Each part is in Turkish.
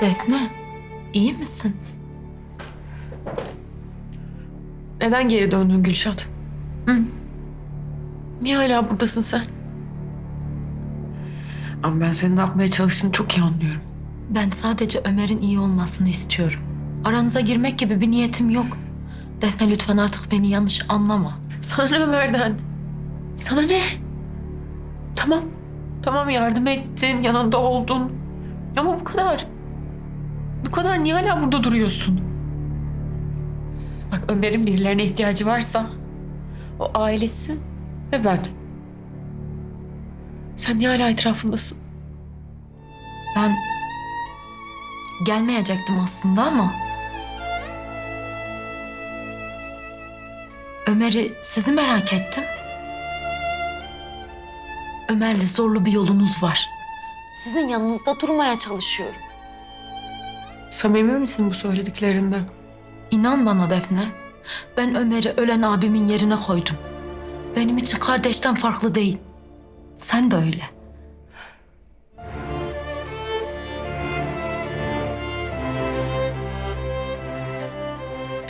Defne, iyi misin? Neden geri döndün Gülşat? Hı? Niye hala buradasın sen? Ama ben senin ne yapmaya çalıştığını çok iyi anlıyorum. Ben sadece Ömer'in iyi olmasını istiyorum. Aranıza girmek gibi bir niyetim yok. Defne lütfen artık beni yanlış anlama. Sana ne Ömer'den? Sana ne? Tamam. Tamam yardım ettin, yanında oldun. Ama bu kadar. Bu kadar niye hala burada duruyorsun? Bak Ömer'in birilerine ihtiyacı varsa o ailesi ve ben. Sen niye hala etrafındasın? Ben gelmeyecektim aslında ama Ömer'i sizi merak ettim. Ömer'le zorlu bir yolunuz var. Sizin yanınızda durmaya çalışıyorum. Samimi misin bu söylediklerinden? İnan bana Defne. Ben Ömer'i ölen abimin yerine koydum. Benim için kardeşten farklı değil. Sen de öyle.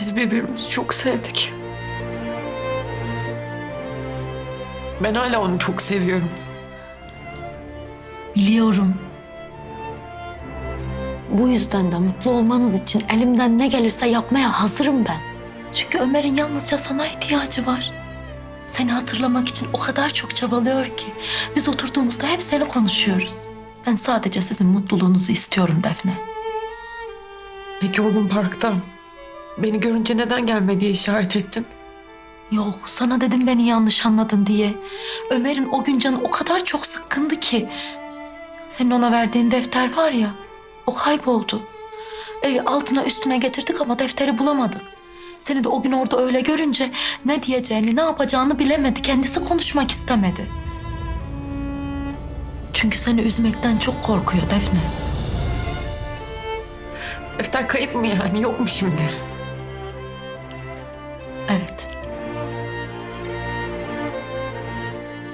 Biz birbirimizi çok sevdik. Ben hala onu çok seviyorum. Biliyorum. Bu yüzden de mutlu olmanız için elimden ne gelirse yapmaya hazırım ben. Çünkü Ömer'in yalnızca sana ihtiyacı var. Seni hatırlamak için o kadar çok çabalıyor ki. Biz oturduğumuzda hep seni konuşuyoruz. Ben sadece sizin mutluluğunuzu istiyorum Defne. Peki o gün parkta beni görünce neden gelme diye işaret ettin? Yok sana dedim beni yanlış anladın diye. Ömer'in o gün canı o kadar çok sıkkındı ki. Senin ona verdiğin defter var ya o kayboldu. Evi altına üstüne getirdik ama defteri bulamadık. Seni de o gün orada öyle görünce ne diyeceğini ne yapacağını bilemedi. Kendisi konuşmak istemedi. Çünkü seni üzmekten çok korkuyor Defne. Defter kayıp mı yani? Yok mu şimdi? Evet.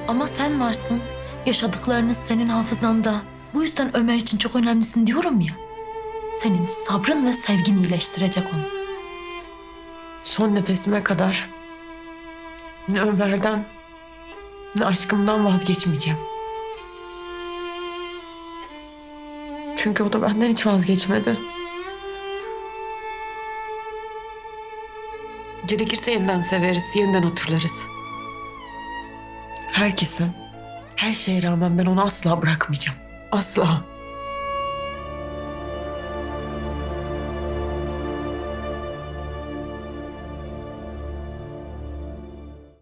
Ama sen varsın. Yaşadıklarınız senin hafızanda. Bu yüzden Ömer için çok önemlisin diyorum ya. Senin sabrın ve sevgin iyileştirecek onu. Son nefesime kadar ne Ömer'den ne aşkımdan vazgeçmeyeceğim. Çünkü o da benden hiç vazgeçmedi. Gerekirse yeniden severiz, yeniden hatırlarız. Herkesi, her şeye rağmen ben onu asla bırakmayacağım. Asla.